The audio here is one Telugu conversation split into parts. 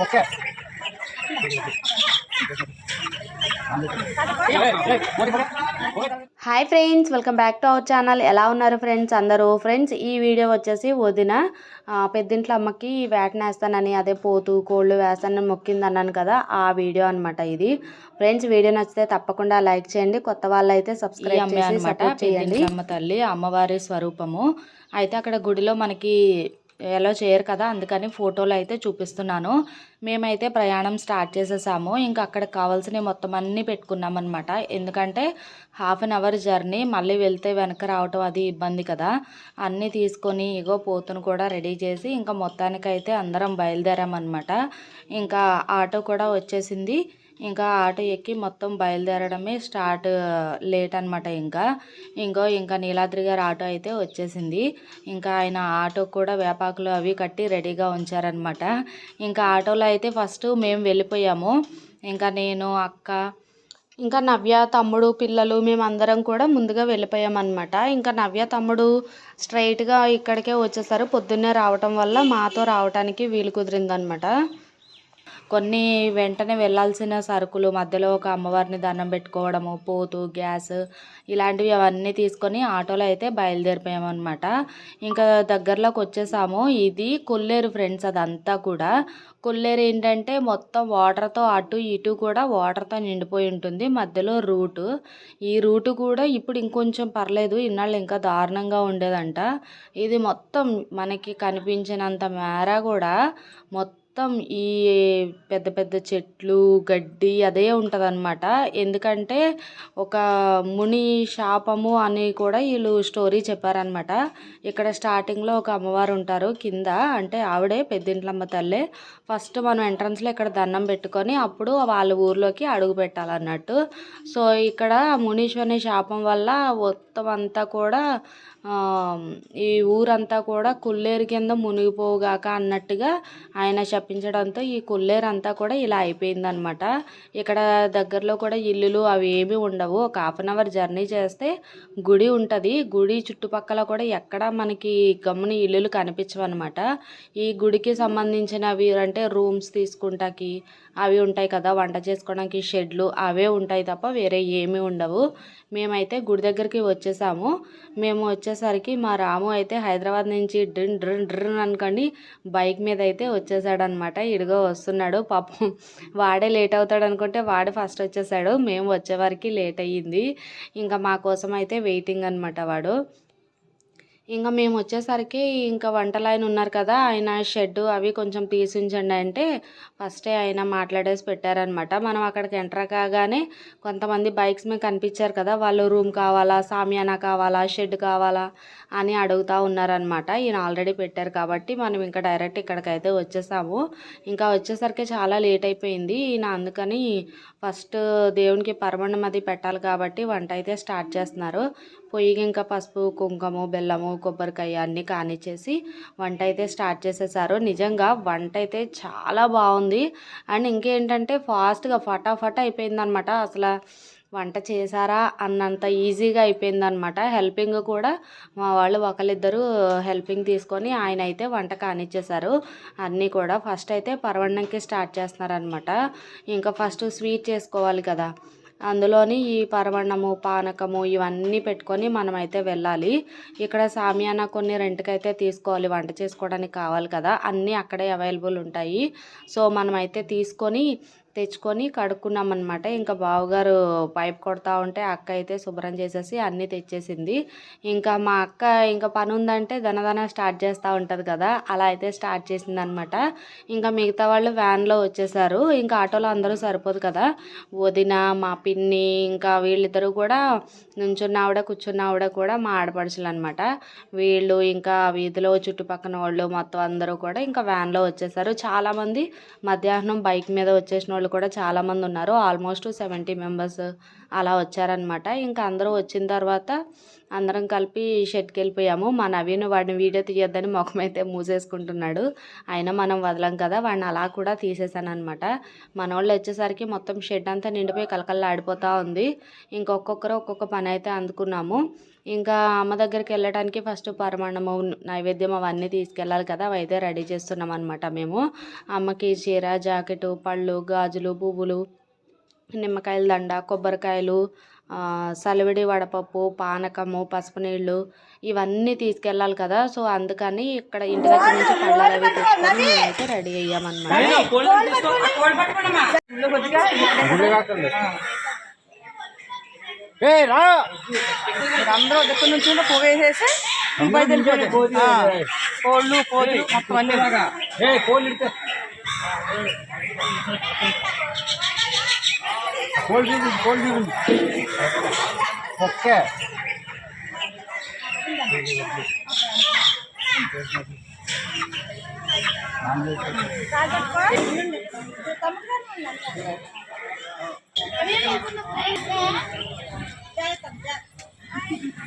Okay. Hi friends welcome back to our channel. ఎలా ఉన్నారు ఫ్రెండ్స్? అందరూ ఫ్రెండ్స్ ఈ వీడియో వచ్చేసి వదిన పెద్దింట్ల అమ్మకి వేటన వేస్తానని అదే పోతు కోళ్ళు వేస్తానని మొక్కింది అన్నాను కదా ఆ వీడియో అన్నమాట ఇది. ఫ్రెండ్స్ వీడియో నచ్చితే తప్పకుండా లైక్ చేయండి. కొత్త వాళ్ళు అయితే సబ్స్క్రైబ్ చేసి సపోర్ట్ చేయండి. అమ్మ తల్లి అమ్మవారి స్వరూపము. అయితే అక్కడ గుడిలో మనకి ఎలా చేయరు కదా అందుకని ఫోటోలు అయితే చూపిస్తున్నాను. మేమైతే ప్రయాణం స్టార్ట్ చేసేసాము. ఇంకా అక్కడికి కావాల్సినవి మొత్తం అన్నీ పెట్టుకున్నాం అనమాట ఎందుకంటే హాఫ్ అన్ అవర్ జర్నీ మళ్ళీ వెళ్తే వెనక రావటం అది ఇబ్బంది కదా. అన్నీ తీసుకొని ఇగో పోతును కూడా రెడీ చేసి ఇంకా మొత్తానికైతే అందరం బయలుదేరామన్నమాట. ఇంకా ఆటో కూడా వచ్చేసింది. ఇంకా ఆటో ఎక్కి మొత్తం బయలుదేరడమే స్టార్ట్ లేట్ అనమాట ఇంకా. ఇంకో ఇంకా నీలాద్రి గారు ఆటో అయితే వచ్చేసింది. ఇంకా ఆయన ఆటో కూడా వేపాకులు అవి కట్టి రెడీగా ఉంచారనమాట ఇంకా ఆటోలో అయితే ఫస్ట్ మేము వెళ్ళిపోయాము. ఇంకా నేను అక్క ఇంకా నవ్య తమ్ముడు పిల్లలు మేమందరం కూడా ముందుగా వెళ్ళిపోయామన్నమాట. ఇంకా నవ్య తమ్ముడు స్ట్రైట్గా ఇక్కడికే వచ్చేసారు. పొద్దున్నే రావటం వల్ల మాతో రావటానికి వీలు కుదిరిందనమాట కొన్ని వెంటనే వెళ్ళాల్సిన సరుకులు మధ్యలో ఒక అమ్మవారిని దండం పెట్టుకోవడము పోతు గ్యాస్ ఇలాంటివి అవన్నీ తీసుకొని ఆటోలో అయితే బయలుదేరిపోయాము అనమాట ఇంకా దగ్గరలోకి వచ్చేసాము. ఇది కొల్లేరు ఫ్రెండ్స్ అదంతా కూడా. కొల్లేరు ఏంటంటే మొత్తం వాటర్తో అటు ఇటు కూడా వాటర్తో నిండిపోయి ఉంటుంది. మధ్యలో రూటు. ఈ రూటు కూడా ఇప్పుడు ఇంకొంచెం పర్లేదు. ఇన్నాళ్ళు ఇంకా దారుణంగా ఉండేదంట. ఇది మొత్తం మనకి కనిపించినంత మేర కూడా మొత్తం మొత్తం ఈ పెద్ద పెద్ద చెట్లు గడ్డి అదే ఉంటుందన్నమాట. ఎందుకంటే ఒక ముని శాపము అని కూడా వీళ్ళు స్టోరీ చెప్పారనమాట ఇక్కడ స్టార్టింగ్లో ఒక అమ్మవారు ఉంటారు కింద అంటే ఆవిడే పెద్దింట్లమ్మ తల్లే. ఫస్ట్ మనం ఎంట్రన్స్లో ఇక్కడ దండం పెట్టుకొని అప్పుడు వాళ్ళ ఊర్లోకి అడుగు పెట్టాలన్నట్టు. సో ఇక్కడ మునీశ్వరుని శాపం వల్ల మొత్తం అంతా కూడా ఈ ఊరంతా కూడా కుల్లేరు కింద మునిగిపోగాక అన్నట్టుగా ఆయన శపించడంతో ఈ కుల్లేరు అంతా కూడా ఇలా అయిపోయిందనమాట ఇక్కడ దగ్గరలో కూడా ఇల్లులు అవి ఏమీ ఉండవు. ఒక హాఫ్ అన్ అవర్ జర్నీ చేస్తే గుడి ఉంటుంది. గుడి చుట్టుపక్కల కూడా ఎక్కడ మనకి గమ్మున ఇల్లులు కనిపించవన్నమాట. ఈ గుడికి సంబంధించినవి అంటే అంటే రూమ్స్ తీసుకుంటాకి అవి ఉంటాయి కదా వంట చేసుకోవడానికి షెడ్లు అవే ఉంటాయి తప్ప వేరే ఏమీ ఉండవు. మేమైతే గుడి దగ్గరికి వచ్చేసాము. మేము వచ్చేసరికి మా రాము అయితే హైదరాబాద్ నుంచి డ్రిన్ డ్రిన్ డ్రిన్ అనుకోండి బైక్ మీద అయితే వచ్చేసాడనమాట. ఇడిగో వస్తున్నాడు పాపం వాడే లేట్ అవుతాడు అనుకుంటే వాడు ఫస్ట్ వచ్చేసాడు. మేము వచ్చేవారికి లేట్ అయ్యింది. ఇంకా మా కోసం అయితే వెయిటింగ్ అనమాట వాడు. ఇంకా మేము వచ్చేసరికి ఇంకా వంటలు ఆయన ఉన్నారు కదా ఆయన షెడ్ అవి కొంచెం తీసి ఉంచండి అంటే ఫస్టే ఆయన మాట్లాడేసి పెట్టారనమాట మనం అక్కడికి ఎంటర్ కాగానే కొంతమంది బైక్స్ మీద కనిపించారు కదా వాళ్ళు రూమ్ కావాలా సామియానా కావాలా షెడ్ కావాలా అని అడుగుతూ ఉన్నారనమాట ఈయన ఆల్రెడీ పెట్టారు కాబట్టి మనం ఇంకా డైరెక్ట్ ఇక్కడికైతే వచ్చేసాము. ఇంకా వచ్చేసరికి చాలా లేట్ అయిపోయింది. ఈయన అందుకని ఫస్ట్ దేవునికి పరమణం అది పెట్టాలి కాబట్టి వంట అయితే స్టార్ట్ చేస్తున్నారు. పొయ్యికి ఇంకా పసుపు కుంకుమ బెల్లము కొబ్బరికాయ అన్నీ కానిచ్చేసి వంట అయితే స్టార్ట్ చేసేసారు. నిజంగా వంట అయితే చాలా బాగుంది అండ్ ఇంకేంటంటే ఫాస్ట్గా ఫటాఫట్ అయిపోయిందనమాట. అసలు వంట చేశారా అన్నంత ఈజీగా అయిపోయిందనమాట. హెల్పింగ్ కూడా మా వాళ్ళు ఒకరిద్దరు హెల్పింగ్ తీసుకొని ఆయన అయితే వంట కానిచ్చేశారు అన్నీ కూడా ఫస్ట్ అయితే పరవన్నంకి స్టార్ట్ చేస్తున్నారనమాట. ఇంకా ఫస్ట్ స్వీట్ చేసుకోవాలి కదా. అందులోని ఈ పరమన్నము పానకము ఇవన్నీ పెట్టుకొని మనమైతే వెళ్ళాలి. ఇక్కడ సామియానా కొన్ని రెంట్కైతే తీసుకోవాలి వంట చేసుకోవడానికి కావాలి కదా. అన్నీ అక్కడే అవైలబుల్ ఉంటాయి. సో మనమైతే తీసుకొని తెచ్చుకొని కడుక్కున్నాం అనమాట ఇంకా బావగారు పైప్ కొడతా ఉంటే అక్క అయితే శుభ్రం చేసేసి అన్నీ తెచ్చేసింది. ఇంకా మా అక్క ఇంకా పని ఉందంటే దనదన స్టార్ట్ చేస్తూ ఉంటుంది కదా అలా అయితే స్టార్ట్ చేసింది అనమాట ఇంకా మిగతా వాళ్ళు వ్యాన్లో వచ్చేసారు. ఇంకా ఆటోలో అందరూ సరిపోదు కదా వదిన మా పిన్ని ఇంకా వీళ్ళిద్దరూ కూడా నుంచున్న ఆవిడ కూర్చున్న ఆవిడ కూడా మా ఆడపడుచులు అనమాట వీళ్ళు ఇంకా వీధిలో చుట్టుపక్కన వాళ్ళు మొత్తం అందరూ కూడా ఇంకా వ్యాన్లో వచ్చేసారు. చాలామంది మధ్యాహ్నం బైక్ మీద వచ్చేసిన వాళ్ళు కూడా చాలామంది ఉన్నారు. ఆల్మోస్ట్ సెవెంటీ మెంబర్స్ అలా వచ్చారనమాట ఇంకా అందరూ వచ్చిన తర్వాత అందరం కలిపి షెడ్కి వెళ్ళిపోయాము. మా నవీన్ వాడిని వీడియో తీయొద్దని ముఖం అయితే మూసేసుకుంటున్నాడు. అయినా మనం వదలం కదా వాడిని అలా కూడా తీసేసాను అనమాట మన వాళ్ళు వచ్చేసరికి మొత్తం షెడ్ అంతా నిండిపోయి కలకల్లా ఆడిపోతూ ఉంది. ఇంకొక్కొక్కరు ఒక్కొక్క పని అయితే అందుకున్నాము. ఇంకా అమ్మ దగ్గరికి వెళ్ళడానికి ఫస్ట్ పరమాన్నము నైవేద్యం అవన్నీ తీసుకెళ్ళాలి కదా అవి అయితే రెడీ చేస్తున్నాం అనమాట మేము. అమ్మకి చీర జాకెట్ పళ్ళు గాజులు పువ్వులు నిమ్మకాయల దండ కొబ్బరికాయలు సలివిడి వడపప్పు పానకము పసుపు నీళ్ళు ఇవన్నీ తీసుకెళ్ళాలి కదా. సో అందుకని ఇక్కడ ఇంటి దగ్గర నుంచి పళ్ళు అవి తెచ్చుకొని మేమైతే రెడీ అయ్యామన్నమాట. అందరూ దగ్గర నుంచి పొగ వేసేసి బయట వెళ్ళిపోతాయి. ఆ, కోళ్ళు కోళ్ళు మొత్తం అన్ని ఓకే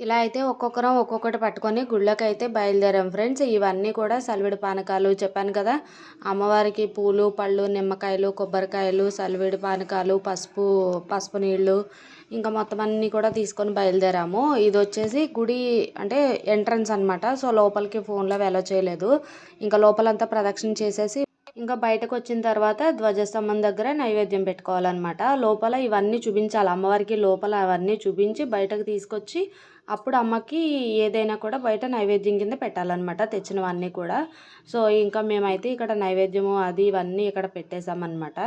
ఇలా అయితే ఒక్కొక్కరం ఒక్కొక్కటి పట్టుకొని గుళ్ళకి అయితే బయలుదేరాం ఫ్రెండ్స్. ఇవన్నీ కూడా సలివిడి పానకాలు చెప్పాను కదా. అమ్మవారికి పూలు పళ్ళు నిమ్మకాయలు కొబ్బరికాయలు సలివిడి పానకాలు పసుపు పసుపు నీళ్ళు ఇంకా మొత్తం అన్నీ కూడా తీసుకొని బయలుదేరాము. ఇది వచ్చేసి గుడి అంటే ఎంట్రన్స్ అనమాట సో లోపలికి ఫోన్లో వెలో చేయలేదు. ఇంకా లోపలంతా ప్రదక్షిణ చేసేసి ఇంకా బయటకు వచ్చిన తర్వాత ధ్వజస్తంభం దగ్గర నైవేద్యం పెట్టుకోవాలన్నమాట. లోపల ఇవన్నీ చూపించాలి. అమ్మవారికి లోపల అవన్నీ చూపించి బయటకు తీసుకొచ్చి అప్పుడు అమ్మకి ఏదైనా కూడా బయట నైవేద్యం కింద పెట్టాలన్నమాట. తెచ్చినవన్నీ కూడా. సో ఇంకా మేమైతే ఇక్కడ నైవేద్యము అది ఇవన్నీ ఇక్కడ పెట్టేసామన్నమాట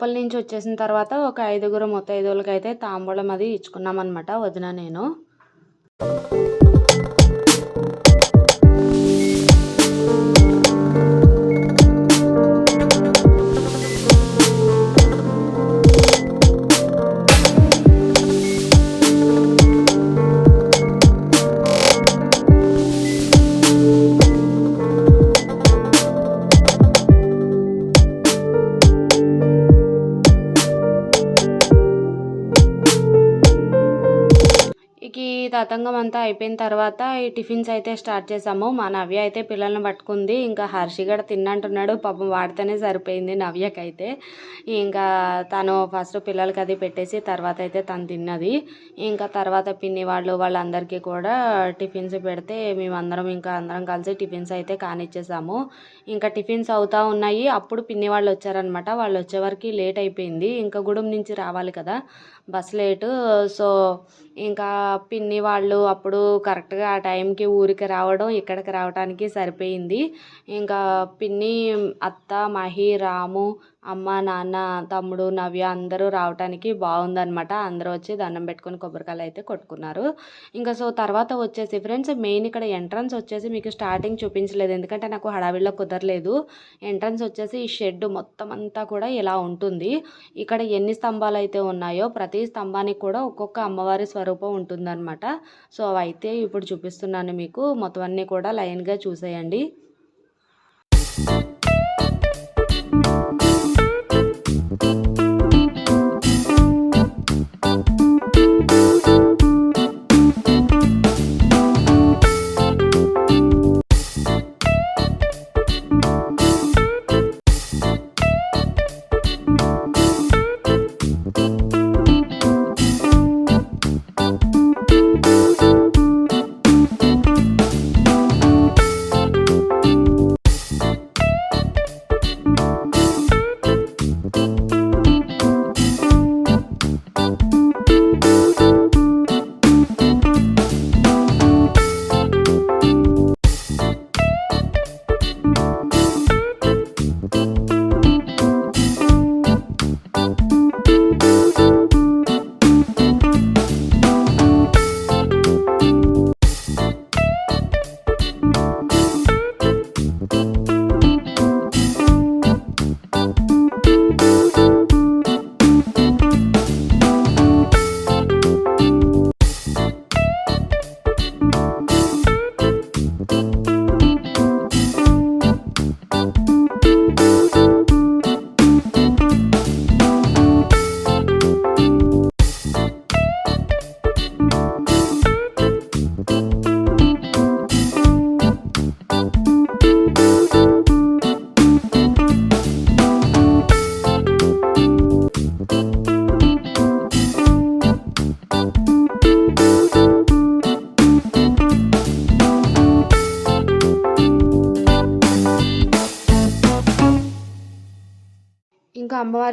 లోపల నుంచి వచ్చేసిన తర్వాత ఒక ఐదుగురు ముత్తైదువులకైతే అయితే తాంబూలం అది ఇచ్చుకున్నాం అనమాట వదిన నేను. అంతా అయిపోయిన తర్వాత ఈ టిఫిన్స్ అయితే స్టార్ట్ చేసాము మా నవ్య అయితే పిల్లల్ని పట్టుకుంది. ఇంకా హర్షి కూడా తిన్నంటున్నాడు. పాపం వాడితేనే సరిపోయింది నవ్యకైతే. ఇంకా తను ఫస్ట్ పిల్లలకి అది పెట్టేసి తర్వాత అయితే తను తిన్నది. ఇంకా తర్వాత పిన్ని వాళ్ళు వాళ్ళందరికీ కూడా టిఫిన్స్ పెడితే మేమందరం ఇంకా అందరం కలిసి టిఫిన్స్ అయితే కానిచ్చేసాము. ఇంకా టిఫిన్స్ అవుతా ఉన్నాయి. అప్పుడు పిన్ని వాళ్ళు వచ్చారనమాట వాళ్ళు వచ్చేవరకు లేట్ అయిపోయింది. ఇంకా గూడెం నుంచి రావాలి కదా. Bus late. సో ఇంకా పిన్ని వాళ్ళు అప్పుడు కరెక్ట్గా ఆ టైంకి ఊరికి రావడం ఇక్కడికి రావడానికి సరిపోయింది. ఇంకా పిన్ని అత్త మహి రాము అమ్మ నాన్న తమ్ముడు నవ్య అందరూ రావటానికి బాగుందనమాట అందరూ వచ్చి దండం పెట్టుకొని కొబ్బరికాయలు అయితే కొట్టుకున్నారు. ఇంకా సో తర్వాత వచ్చేసి ఫ్రెండ్స్ మెయిన్ ఇక్కడ ఎంట్రన్స్ వచ్చేసి మీకు స్టార్టింగ్ చూపించలేదు. ఎందుకంటే నాకు హడావిడిలో కుదరలేదు. ఎంట్రన్స్ వచ్చేసి ఈ షెడ్ మొత్తం అంతా కూడా ఇలా ఉంటుంది. ఇక్కడ ఎన్ని స్తంభాలు అయితే ఉన్నాయో ప్రతి స్తంభానికి కూడా ఒక్కొక్క అమ్మవారి స్వరూపం ఉంటుందన్నమాట. సో అవైతే ఇప్పుడు చూపిస్తున్నాను మీకు. మొత్తం అన్నీ కూడా లైన్గా చూసేయండి.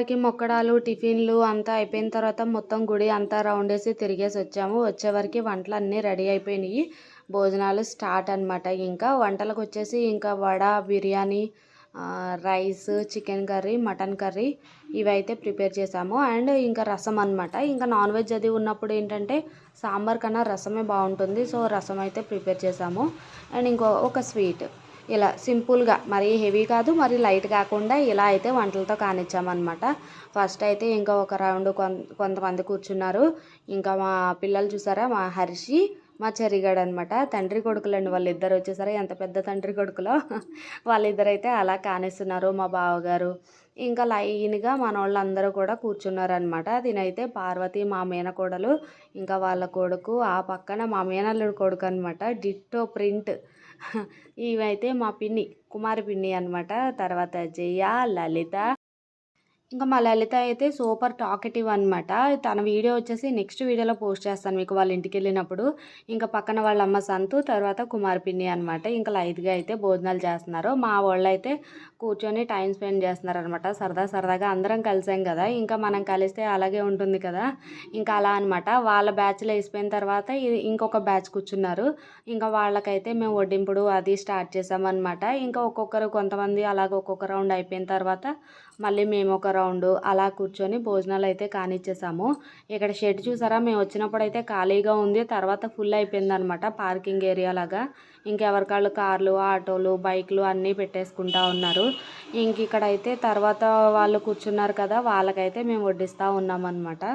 అమ్మవారికి మొక్కడాలు టిఫిన్లు అంతా అయిపోయిన తర్వాత మొత్తం గుడి అంతా రౌండ్ వేసి తిరిగేసి వచ్చాము. వచ్చేవరకు వంటలు అన్నీ రెడీ అయిపోయినాయి. భోజనాలు స్టార్ట్ అనమాట ఇంకా వంటలకు వచ్చేసి ఇంకా vada biryani rice chicken curry mutton curry ఇవైతే ప్రిపేర్ చేసాము. అండ్ ఇంకా రసం అనమాట ఇంకా నాన్ వెజ్ అది ఉన్నప్పుడు ఏంటంటే సాంబార్ కన్నా రసమే బాగుంటుంది. సో రసం అయితే ప్రిపేర్ చేసాము. అండ్ ఇంకో ఒక స్వీట్. ఇలా సింపుల్గా మరీ హెవీ కాదు మరీ లైట్ కాకుండా ఇలా అయితే వంటలతో కానిచ్చామన్నమాట. ఫస్ట్ అయితే ఇంకా ఒక రౌండ్ కొంతమంది కూర్చున్నారు. ఇంకా మా పిల్లలు చూసారా మా హర్షి మా చెరిగాడు అనమాట తండ్రి కొడుకులండి వాళ్ళిద్దరు వచ్చేసరి. ఎంత పెద్ద తండ్రి కొడుకులో వాళ్ళిద్దరైతే అలా కానిస్తున్నారు మా బావగారు. ఇంకా లైన్గా మన వాళ్ళందరూ కూడా కూర్చున్నారనమాట దీనైతే పార్వతి మా మేనకోడలు ఇంకా వాళ్ళ కొడుకు ఆ పక్కన మా మేనల్లుడు కొడుకు అనమాట డిట్టో ప్రింట్ ఇవైతే మా పిన్ని కుమారి పిన్ని అనమాట తర్వాత జయ లలిత ఇంకా మా లలిత అయితే సూపర్ టాకెటివ్ అనమాట తన వీడియో వచ్చేసి నెక్స్ట్ వీడియోలో పోస్ట్ చేస్తాను మీకు వాళ్ళ ఇంటికి వెళ్ళినప్పుడు. ఇంకా పక్కన వాళ్ళ అమ్మ సంతు తర్వాత కుమార్ పిన్ని అనమాట ఇంకా లైట్గా అయితే భోజనాలు చేస్తున్నారు. మా వాళ్ళు అయితే కూర్చొని టైం స్పెండ్ చేస్తున్నారు అనమాట సరదా సరదాగా అందరం కలిసాం కదా. ఇంకా మనం కలిస్తే అలాగే ఉంటుంది కదా. ఇంకా అలా అనమాట వాళ్ళ బ్యాచ్లో వేసిపోయిన తర్వాత ఇంకొక బ్యాచ్ కూర్చున్నారు. ఇంకా వాళ్ళకైతే మేము వడ్డింపుడు అది స్టార్ట్ చేసామన్నమాట. ఇంకా ఒక్కొక్కరు కొంతమంది అలాగ ఒక్కొక్క రౌండ్ అయిపోయిన తర్వాత మళ్ళీ మేము ఒక రౌండ్ అలా కూర్చొని భోజనాలు అయితే కానిచ్చేసాము. ఇక్కడ షెడ్ చూసారా? మేము వచ్చినప్పుడు అయితే ఖాళీగా ఉంది. తర్వాత ఫుల్ అయిపోయింది అనమాట పార్కింగ్ ఏరియా లాగా. ఇంకెవరికాళ్ళు కార్లు ఆటోలు బైక్లు అన్నీ పెట్టేసుకుంటా ఉన్నారు. ఇంక ఇక్కడ అయితే తర్వాత వాళ్ళు కూర్చున్నారు కదా వాళ్ళకైతే మేము వడ్డిస్తూ ఉన్నామన్నమాట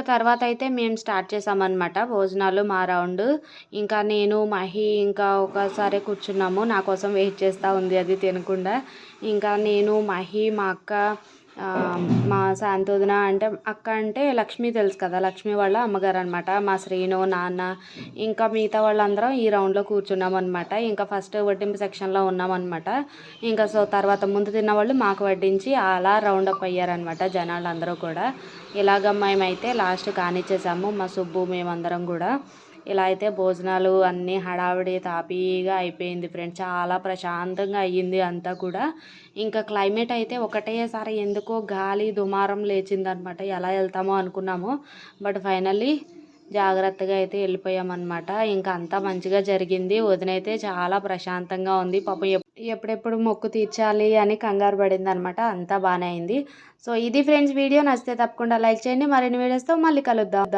ఇంకా తర్వాత అయితే మేము స్టార్ట్ చేసామన్నమాట. భోజనాలు మా రౌండ్. ఇంకా నేను మహి ఇంకా ఒకసారి కూర్చున్నాము. నా కోసం వెయిట్ చేస్తూ ఉంది అది తినకుండా. ఇంకా నేను మహి మా అక్క మా శాంతోదన అంటే అక్క అంటే లక్ష్మి తెలుసు కదా లక్ష్మి వాళ్ళ అమ్మగారు అనమాట మా శ్రీను నాన్న ఇంకా మిగతా వాళ్ళందరం ఈ రౌండ్లో కూర్చున్నాం అనమాట ఇంకా ఫస్ట్ వడ్డింపు సెక్షన్లో ఉన్నామన్నమాట. ఇంకా సో తర్వాత ముందు తిన్న వాళ్ళు మాకు వడ్డించి అలా రౌండ్ అప్ అయ్యారనమాట జనాలు అందరూ కూడా. ఇలాగ మేమైతే లాస్ట్ కానిచ్చేసాము మా సుబ్బు మేమందరం కూడా. ఇలా అయితే భోజనాలు అన్నీ హడావిడి తాపీగా అయిపోయింది ఫ్రెండ్స్. చాలా ప్రశాంతంగా అయ్యింది అంతా కూడా. ఇంకా క్లైమేట్ అయితే ఒకటేసారి ఎందుకో గాలి దుమారం లేచిందనమాట. ఎలా వెళ్తామో అనుకున్నాము. బట్ ఫైనల్లీ జాగ్రత్తగా అయితే వెళ్ళిపోయామన్నమాట. ఇంకా అంతా మంచిగా జరిగింది. వదినైతే చాలా ప్రశాంతంగా ఉంది. పాపం ఎప్పుడెప్పుడు మొక్కు తీర్చాలి అని కంగారు పడింది అనమాట అంతా బాగానే అయింది. సో ఇది ఫ్రెండ్స్ వీడియో. నచ్చితే తప్పకుండా లైక్ చేయండి. మరిన్ని వీడియోస్తో మళ్ళీ కలుద్దాం.